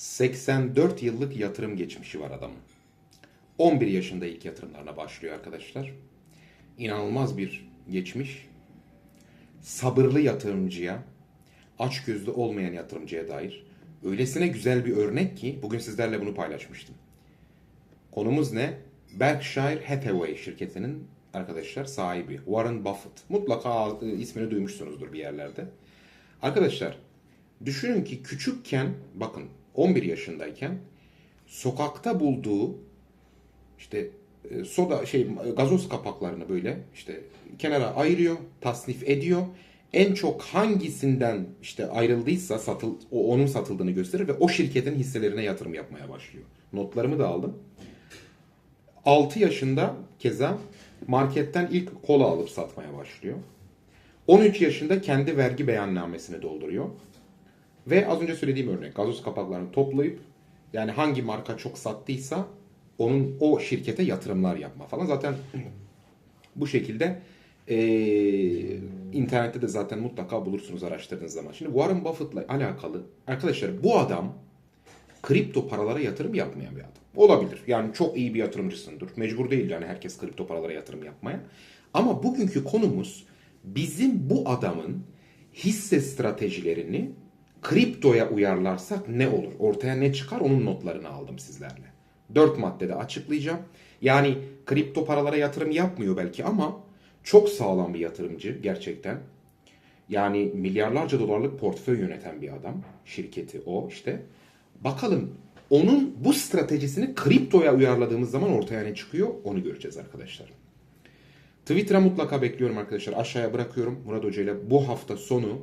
84 yıllık yatırım geçmişi var adamın. 11 yaşında ilk yatırımlarına başlıyor arkadaşlar. İnanılmaz bir geçmiş. Sabırlı yatırımcıya, açgözlü olmayan yatırımcıya dair öylesine güzel bir örnek ki bugün sizlerle bunu paylaşmıştım. Konumuz ne? Berkshire Hathaway şirketinin arkadaşlar sahibi Warren Buffett. Mutlaka e, ismini duymuşsunuzdur bir yerlerde. Arkadaşlar düşünün ki küçükken bakın 11 yaşındayken sokakta bulduğu işte e, soda şey gazoz kapaklarını böyle işte kenara ayırıyor, tasnif ediyor. En çok hangisinden işte ayrıldıysa satıl o onun satıldığını gösterir ve o şirketin hisselerine yatırım yapmaya başlıyor. Notlarımı da aldım. 6 yaşında keza marketten ilk kola alıp satmaya başlıyor. 13 yaşında kendi vergi beyannamesini dolduruyor. Ve az önce söylediğim örnek gazoz kapaklarını toplayıp yani hangi marka çok sattıysa onun o şirkete yatırımlar yapma falan. Zaten bu şekilde eee, internette de zaten mutlaka bulursunuz araştırdığınız zaman. Şimdi Warren Buffett'la alakalı arkadaşlar bu adam kripto paralara yatırım yapmayan bir adam. Olabilir. Yani çok iyi bir yatırımcısındır. Mecbur değil yani herkes kripto paralara yatırım yapmaya. Ama bugünkü konumuz bizim bu adamın hisse stratejilerini kriptoya uyarlarsak ne olur? Ortaya ne çıkar? Onun notlarını aldım sizlerle. Dört maddede açıklayacağım. Yani kripto paralara yatırım yapmıyor belki ama çok sağlam bir yatırımcı gerçekten. Yani milyarlarca dolarlık portföy yöneten bir adam. Şirketi o işte. Bakalım onun bu stratejisini kriptoya uyarladığımız zaman ortaya ne çıkıyor onu göreceğiz arkadaşlar. Twitter'a mutlaka bekliyorum arkadaşlar. Aşağıya bırakıyorum. Murat Hoca ile bu hafta sonu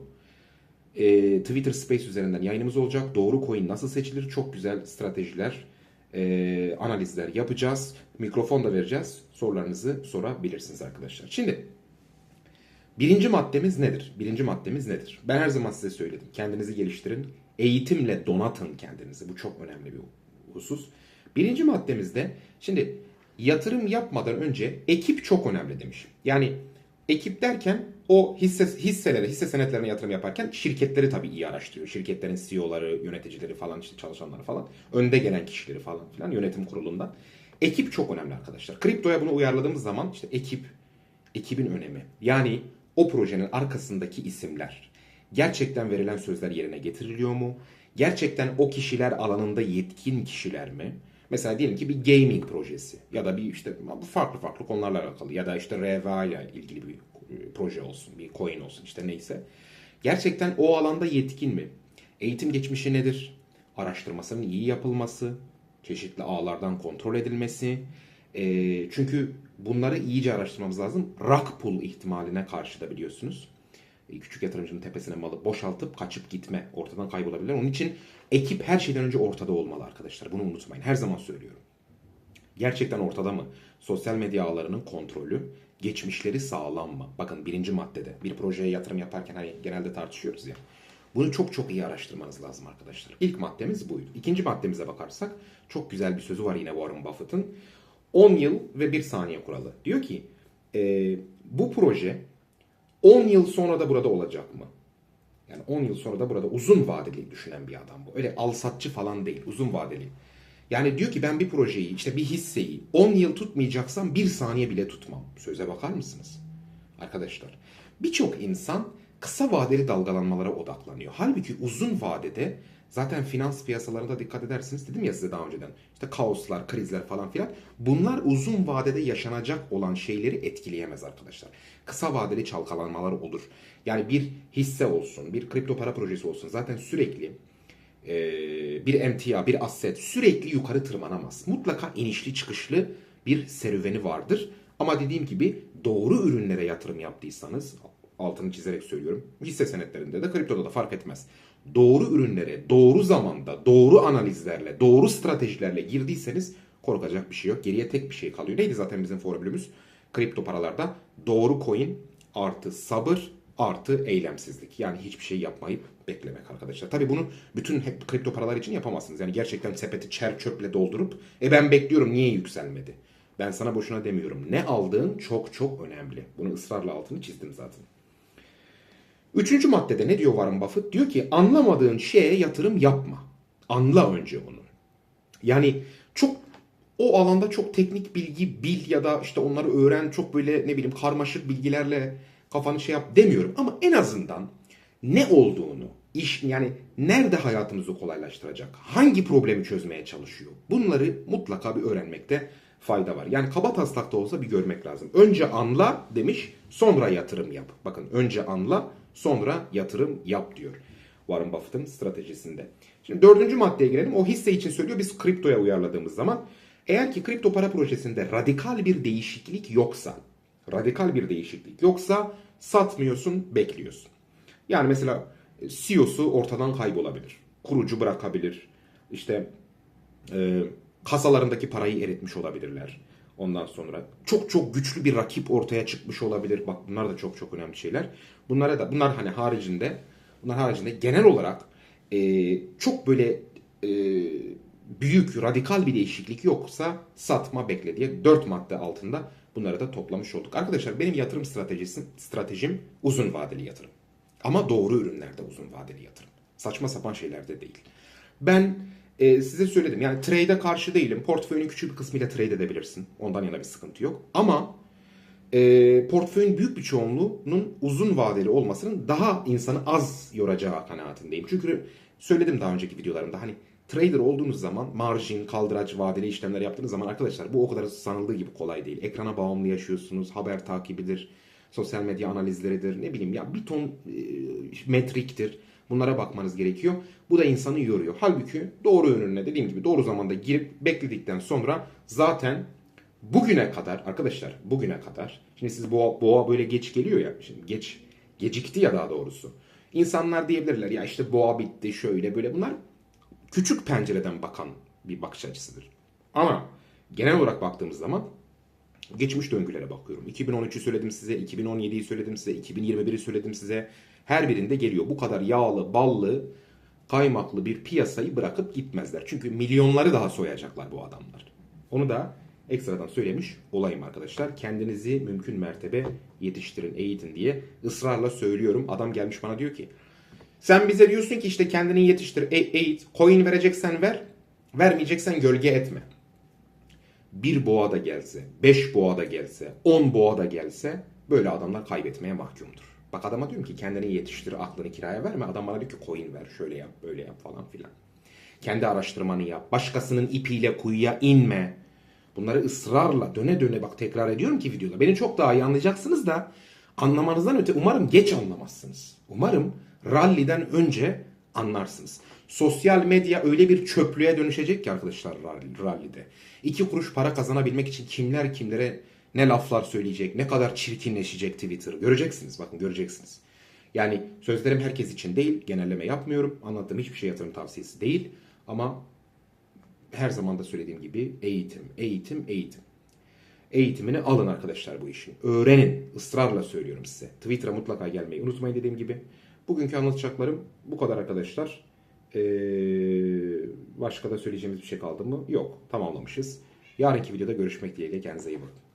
e, Twitter Space üzerinden yayınımız olacak. Doğru coin nasıl seçilir? Çok güzel stratejiler, e, analizler yapacağız. Mikrofon da vereceğiz. Sorularınızı sorabilirsiniz arkadaşlar. Şimdi birinci maddemiz nedir? Birinci maddemiz nedir? Ben her zaman size söyledim. Kendinizi geliştirin. Eğitimle donatın kendinizi. Bu çok önemli bir husus. Birinci maddemizde şimdi yatırım yapmadan önce ekip çok önemli demiş. Yani ekip derken o hisse hisselere, hisse senetlerine yatırım yaparken şirketleri tabii iyi araştırıyor. Şirketlerin CEO'ları, yöneticileri falan işte çalışanları falan, önde gelen kişileri falan filan yönetim kurulundan. Ekip çok önemli arkadaşlar. Kriptoya bunu uyarladığımız zaman işte ekip, ekibin önemi. Yani o projenin arkasındaki isimler. Gerçekten verilen sözler yerine getiriliyor mu? Gerçekten o kişiler alanında yetkin kişiler mi? Mesela diyelim ki bir gaming projesi ya da bir işte farklı farklı konularla alakalı ya da işte RVA ile ilgili bir proje olsun, bir coin olsun işte neyse. Gerçekten o alanda yetkin mi? Eğitim geçmişi nedir? Araştırmasının iyi yapılması, çeşitli ağlardan kontrol edilmesi. E, çünkü bunları iyice araştırmamız lazım. Rug pull ihtimaline karşı da biliyorsunuz. E, Küçük yatırımcının tepesine malı boşaltıp kaçıp gitme ortadan kaybolabilir. Onun için ekip her şeyden önce ortada olmalı arkadaşlar. Bunu unutmayın. Her zaman söylüyorum. Gerçekten ortada mı? Sosyal medya ağlarının kontrolü, geçmişleri sağlam mı? Bakın birinci maddede bir projeye yatırım yaparken hani genelde tartışıyoruz ya. Bunu çok çok iyi araştırmanız lazım arkadaşlar. İlk maddemiz buydu. İkinci maddemize bakarsak çok güzel bir sözü var yine Warren Buffett'ın. 10 yıl ve 1 saniye kuralı. Diyor ki e, bu proje 10 yıl sonra da burada olacak mı? Yani 10 yıl sonra da burada uzun vadeli düşünen bir adam bu. Öyle alsatçı falan değil, uzun vadeli. Yani diyor ki ben bir projeyi, işte bir hisseyi 10 yıl tutmayacaksam bir saniye bile tutmam. Söze bakar mısınız? Arkadaşlar, birçok insan kısa vadeli dalgalanmalara odaklanıyor. Halbuki uzun vadede zaten finans piyasalarında dikkat edersiniz dedim ya size daha önceden. İşte kaoslar, krizler falan filan. Bunlar uzun vadede yaşanacak olan şeyleri etkileyemez arkadaşlar. Kısa vadeli çalkalanmalar olur. Yani bir hisse olsun, bir kripto para projesi olsun zaten sürekli e, bir emtia, bir asset sürekli yukarı tırmanamaz. Mutlaka inişli çıkışlı bir serüveni vardır. Ama dediğim gibi doğru ürünlere yatırım yaptıysanız altını çizerek söylüyorum. Hisse senetlerinde de kriptoda da fark etmez. Doğru ürünlere, doğru zamanda, doğru analizlerle, doğru stratejilerle girdiyseniz korkacak bir şey yok. Geriye tek bir şey kalıyor. Neydi zaten bizim formülümüz? Kripto paralarda doğru coin artı sabır artı eylemsizlik. Yani hiçbir şey yapmayıp beklemek arkadaşlar. Tabii bunu bütün hep kripto paralar için yapamazsınız. Yani gerçekten sepeti çer çöple doldurup e ben bekliyorum niye yükselmedi? Ben sana boşuna demiyorum. Ne aldığın çok çok önemli. Bunu ısrarla altını çizdim zaten. Üçüncü maddede ne diyor Warren Buffett? Diyor ki anlamadığın şeye yatırım yapma. Anla önce onu. Yani çok o alanda çok teknik bilgi bil ya da işte onları öğren çok böyle ne bileyim karmaşık bilgilerle kafanı şey yap demiyorum ama en azından ne olduğunu iş yani nerede hayatımızı kolaylaştıracak hangi problemi çözmeye çalışıyor bunları mutlaka bir öğrenmekte fayda var. Yani kaba taslakta olsa bir görmek lazım. Önce anla demiş sonra yatırım yap. Bakın önce anla sonra yatırım yap diyor. Warren Buffett'ın stratejisinde. Şimdi dördüncü maddeye girelim. O hisse için söylüyor biz kriptoya uyarladığımız zaman eğer ki kripto para projesinde radikal bir değişiklik yoksa radikal bir değişiklik yoksa satmıyorsun bekliyorsun. Yani mesela CEO'su ortadan kaybolabilir. Kurucu bırakabilir. İşte e, kasalarındaki parayı eritmiş olabilirler. Ondan sonra çok çok güçlü bir rakip ortaya çıkmış olabilir. Bak bunlar da çok çok önemli şeyler. Bunlara da bunlar hani haricinde bunlar haricinde genel olarak e, çok böyle e, büyük radikal bir değişiklik yoksa satma bekle diye 4 madde altında bunları da toplamış olduk. Arkadaşlar benim yatırım stratejisi stratejim uzun vadeli yatırım. Ama doğru ürünlerde uzun vadeli yatırım. Saçma sapan şeylerde değil. Ben e, size söyledim yani trade'e karşı değilim. Portföyünün küçük bir kısmıyla trade edebilirsin. Ondan yana bir sıkıntı yok. Ama e, portföyün büyük bir çoğunluğunun uzun vadeli olmasının daha insanı az yoracağı kanaatindeyim. Çünkü söyledim daha önceki videolarımda hani trader olduğunuz zaman marjin, kaldıraç, vadeli işlemler yaptığınız zaman arkadaşlar bu o kadar sanıldığı gibi kolay değil. Ekrana bağımlı yaşıyorsunuz, haber takibidir, sosyal medya analizleridir, ne bileyim ya bir ton e, metriktir. Bunlara bakmanız gerekiyor. Bu da insanı yoruyor. Halbuki doğru ürününe dediğim gibi doğru zamanda girip bekledikten sonra zaten bugüne kadar arkadaşlar bugüne kadar şimdi siz boğa, boğa böyle geç geliyor ya şimdi geç gecikti ya daha doğrusu. İnsanlar diyebilirler ya işte boğa bitti şöyle böyle bunlar küçük pencereden bakan bir bakış açısıdır. Ama genel olarak baktığımız zaman geçmiş döngülere bakıyorum. 2013'ü söyledim size, 2017'yi söyledim size, 2021'i söyledim size. Her birinde geliyor. Bu kadar yağlı, ballı, kaymaklı bir piyasayı bırakıp gitmezler. Çünkü milyonları daha soyacaklar bu adamlar. Onu da ekstradan söylemiş olayım arkadaşlar. Kendinizi mümkün mertebe yetiştirin, eğitin diye ısrarla söylüyorum. Adam gelmiş bana diyor ki sen bize diyorsun ki işte kendini yetiştir, e- eğit, coin vereceksen ver, vermeyeceksen gölge etme. Bir boğa da gelse, beş boğa da gelse, on boğa da gelse böyle adamlar kaybetmeye mahkumdur. Bak adama diyorum ki kendini yetiştir, aklını kiraya verme. Adam bana diyor ki coin ver, şöyle yap, böyle yap falan filan. Kendi araştırmanı yap. Başkasının ipiyle kuyuya inme. Bunları ısrarla döne döne bak tekrar ediyorum ki videoda. Beni çok daha iyi anlayacaksınız da anlamanızdan öte umarım geç anlamazsınız. Umarım ralliden önce anlarsınız. Sosyal medya öyle bir çöplüğe dönüşecek ki arkadaşlar rall- rallide. İki kuruş para kazanabilmek için kimler kimlere ne laflar söyleyecek, ne kadar çirkinleşecek Twitter. Göreceksiniz bakın göreceksiniz. Yani sözlerim herkes için değil, genelleme yapmıyorum. Anlattığım hiçbir şey yatırım tavsiyesi değil. Ama her zaman da söylediğim gibi eğitim, eğitim, eğitim. Eğitimini alın arkadaşlar bu işin. Öğrenin. Israrla söylüyorum size. Twitter'a mutlaka gelmeyi unutmayın dediğim gibi. Bugünkü anlatacaklarım bu kadar arkadaşlar. Ee, başka da söyleyeceğimiz bir şey kaldı mı? Yok. Tamamlamışız. Yarınki videoda görüşmek dileğiyle. Kendinize iyi bakın.